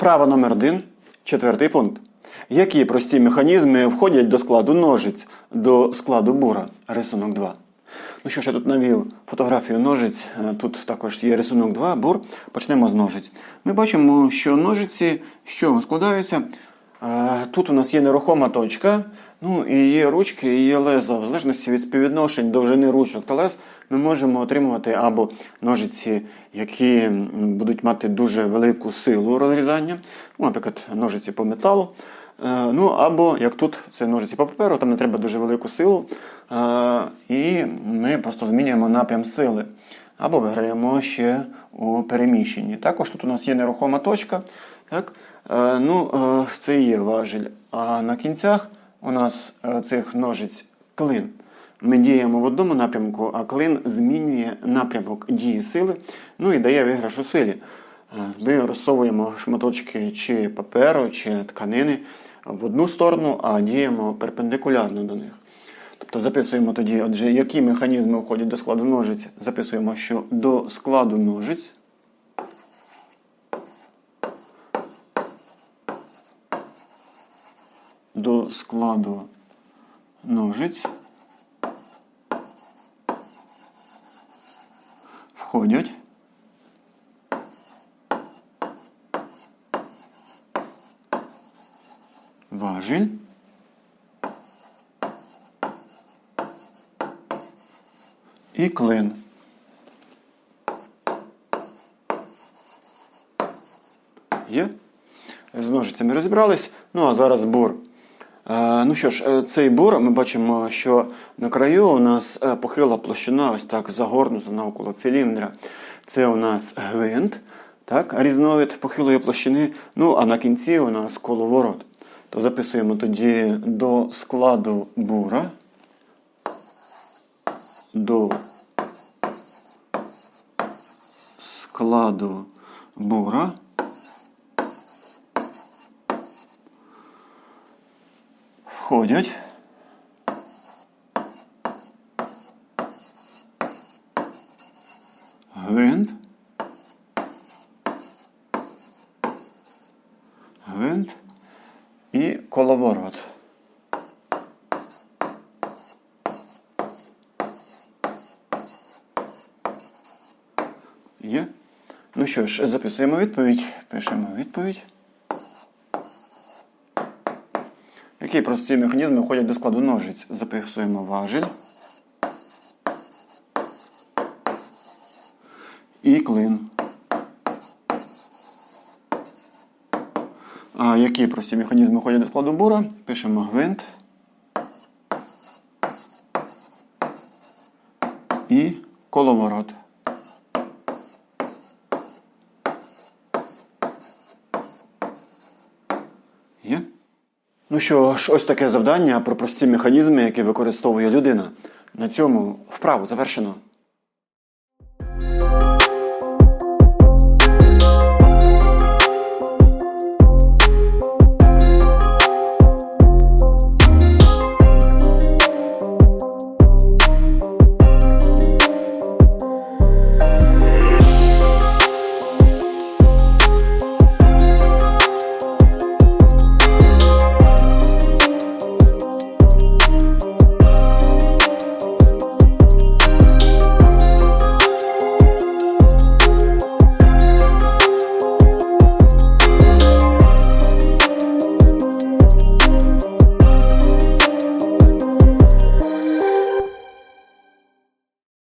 Вправа номер 1 четвертий пункт. Які прості механізми входять до складу ножиць, до складу бура? Рисунок 2. Ну що ж, я тут навів фотографію ножиць. Е, Тут також є рисунок 2, бур. Почнемо з ножиць. Ми бачимо, що ножиці з чого складаються. Тут у нас є нерухома точка, ну і є ручки, і є леза. В залежності від співвідношень довжини ручок та лез ми можемо отримувати або ножиці, які будуть мати дуже велику силу розрізання, ну, наприклад, ножиці по металу. Е, Ну, або як тут, це ножиці по паперу, там не треба дуже велику силу. Е, І ми просто змінюємо напрям сили. Або виграємо ще у переміщенні. Також тут у нас є нерухома точка. Так? Е, Ну, е, це і є важіль. А на кінцях у нас е, цих ножиць клин. Ми діємо в одному напрямку, а клин змінює напрямок дії сили, ну і дає виграш у силі. Ми розсовуємо шматочки чи паперу, чи тканини в одну сторону, а діємо перпендикулярно до них. Тобто записуємо тоді, отже, які механізми входять до складу ножиць. Записуємо, що до складу ножиць до складу ножиць входять важіль і клин. Є? З ножицями розібрались. Ну а зараз бур. Е, ну що ж, е, цей бур ми бачимо, що на краю у нас е, похила площина, ось так загорнута навколо циліндра. Це у нас гвинт, так, різновид похилої площини. Ну а на кінці у нас коловорот. То записуємо тоді до складу бура. До складу бура. Входять. Гвинт. Гвинт і коловорот. Є? Ну що ж, записуємо відповідь. Пишемо відповідь. Які прості механізми входять до складу ножиць? Записуємо важіль. І клин. А які прості механізми входять до складу бура? Пишемо гвинт. І коловорот. Є? Ну що ж, ось таке завдання про прості механізми, які використовує людина. На цьому вправу завершено.